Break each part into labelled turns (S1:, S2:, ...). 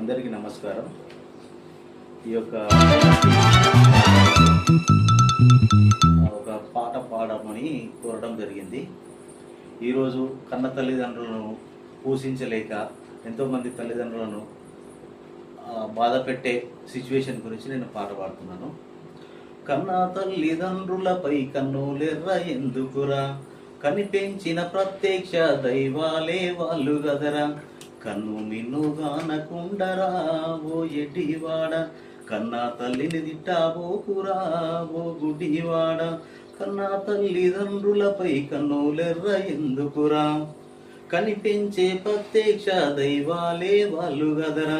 S1: అందరికీ నమస్కారం. ఈ యొక్క ఒక పాట పాడమని కోరడం జరిగింది. ఈరోజు కన్న తల్లిదండ్రులను పూషించలేక ఎంతోమంది తల్లిదండ్రులను బాధ పెట్టే సిచ్యువేషన్ గురించి నేను పాట పాడుతున్నాను. కన్నా తల్లిదండ్రులపై కన్నులెర్ర ఎందుకురా? కనిపించిన ప్రత్యక్ష దైవాలే వాళ్ళు గదరా? కన్ను మిన్ను గానకుండరా ఓ ఎటివాడ కన్నా తల్లిని తిట్టాబోకురా ఓ గుడివాడ కన్నా తల్లిదండ్రులపై కన్నులెర్ర ఎందుకురా? కనిపించే ప్రత్యక్ష దైవాలే వాళ్ళు గదరా.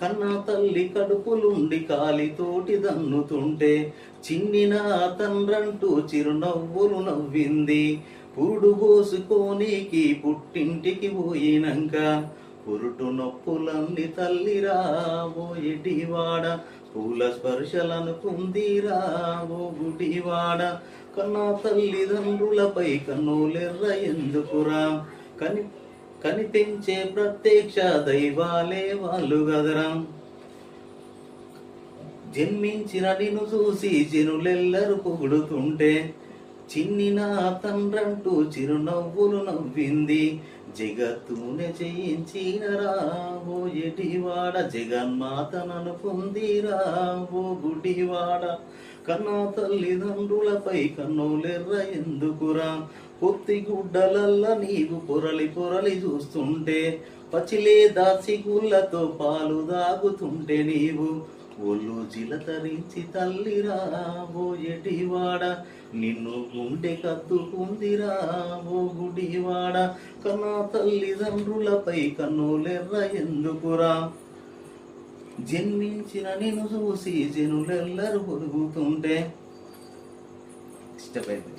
S1: కన్నా తల్లి కడుపులుండి కాలితోటి దన్నుతుంటే చిన్నిన తండ్రంటూ చిరునవ్వులు నవ్వింది. పూడు పోసుకోనీకి పుట్టింటికి పోయినంక కురుటు నొప్పులన్నీ తల్లిరా ఓ ఇటివాడ. పూల స్పర్శలనుకుందిరా ఓ గుడివాడ కన్నా తల్లిదండ్రులపై కన్నులెర్ర ఎందుకురా? కని కనిపించే ప్రత్యక్ష దైవాలే వాళ్ళు గదరా. జన్మించిన నిన్ను చూసి జనులెల్లరూ పొగుడుతుంటే చిన్నిన తండ్రంటూ చిరునవ్వులు నవ్వింది. జగత్తునే చేయించిన రాబో ఎటివాడ జగన్మాతననుకుందిరా ఓ గుడివాడ. కన్నా తల్లిదండ్రులపై కన్నులెర్ర ఎందుకురా? పొత్తి గుడ్డలల్ల నీవు పొరలి పొరలి చూస్తుంటే పచిలే దాచి గుళ్ళతో పాలు దాగుతుంటే నీవు ఒళ్ళు జిలతరించి తల్లిరా ఓ ఎటివాడ నిన్ను గుండె కత్తుకుందిరా ఓ గుడివాడ. కన్నా తల్లిదండ్రులపై కన్నులెర్ర ఎందుకురా? జన్మించిన నిన్ను చూసి జనులెల్లరూ పొరుగుతుంటే ఇష్టమైంది